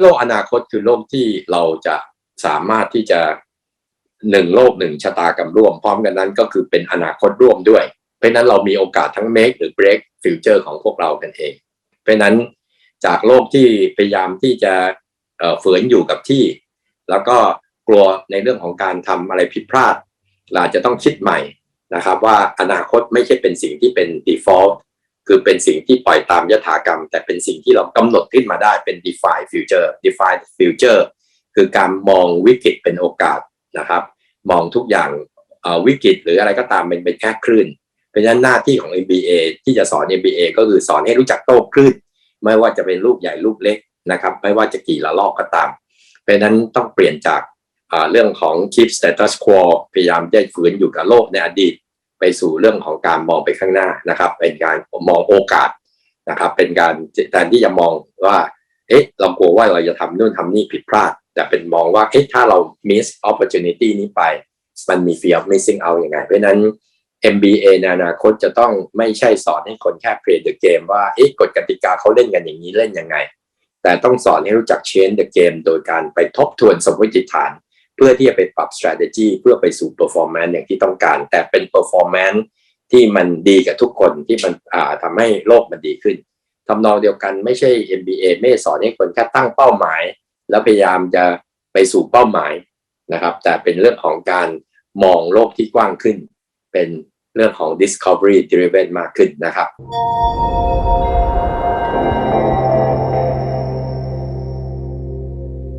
โลกอนาคตคือโลกที่เราจะสามารถที่จะหนึ่งโลกหนึ่งชะตากรรมร่วม พร้อมกันนั้นก็คือเป็นอนาคตร่วมด้วย เพราะนั้นเรามีโอกาสทั้ง make หรือ break future ของพวกเรากันเอง เพราะนั้นจากโลกที่พยายามที่จะเอ่อฝืนอยู่กับที่ แล้วก็กลัวในเรื่องของการทำอะไรผิดพลาดเราจะต้องคิดใหม่ นะครับว่าอนาคตไม่ใช่เป็นสิ่งที่เป็น default คือเป็นสิ่งที่ปล่อยตามยถากรรม แต่เป็นสิ่งที่เรากำหนดขึ้นมาได้เป็น define future define future คือการมองวิกฤตเป็นโอกาสนะครับ มองทุกอย่างวิกฤตหรืออะไรก็ตามเป็นเป็นแค่คลื่น เพราะฉะนั้นหน้าที่ของ MBA ที่จะสอน MBA ก็คือสอนให้รู้จักโต้คลื่น ไม่ว่าจะเป็นลูกใหญ่ลูกเล็กนะครับ ไม่ว่าจะกี่ละลอกก็ตาม เพราะฉะนั้นต้องเปลี่ยนจาก เรื่องของ keep status quo พยายามจะฝืนอยู่กับโลกในอดีต ไปสู่เรื่องของการมองไปข้างหน้านะครับ เป็นการมองโอกาสนะครับ เป็นการแทนที่จะมองว่าเอ๊ะเรากลัวว่าเราจะทำนู่นทำนี่ผิดพลาด แต่เป็นมองว่าเอ๊ะถ้าเรา miss opportunity นี้ไป มันมี fear of missing out ยังไง เพราะฉะนั้น MBA ในอนาคตจะต้องไม่ใช่สอนให้คนแค่ play the game ว่าเอ๊ะกฎกติกาเขาเล่นกันอย่างนี้เล่นยังไง แต่ต้องสอนให้รู้จัก change the game โดยการไปทบทวนสมมติฐาน เพื่อที่จะไปปรับ strategy เพื่อไปสู่ performance อย่างที่ต้องการ แต่เป็น performance ที่มันดีกับทุกคนที่มันอ่าทำให้โลกมันดีขึ้นทำนองเดียวกันไม่ใช่ MBA ไม่ได้สอนให้คนแค่ตั้งเป้าหมาย แล้วพยายามจะไปสู่เป้าหมายนะครับ แต่เป็นเรื่องของการมองโลกที่กว้างขึ้น เป็นเรื่องของ discovery driven มากขึ้นนะครับ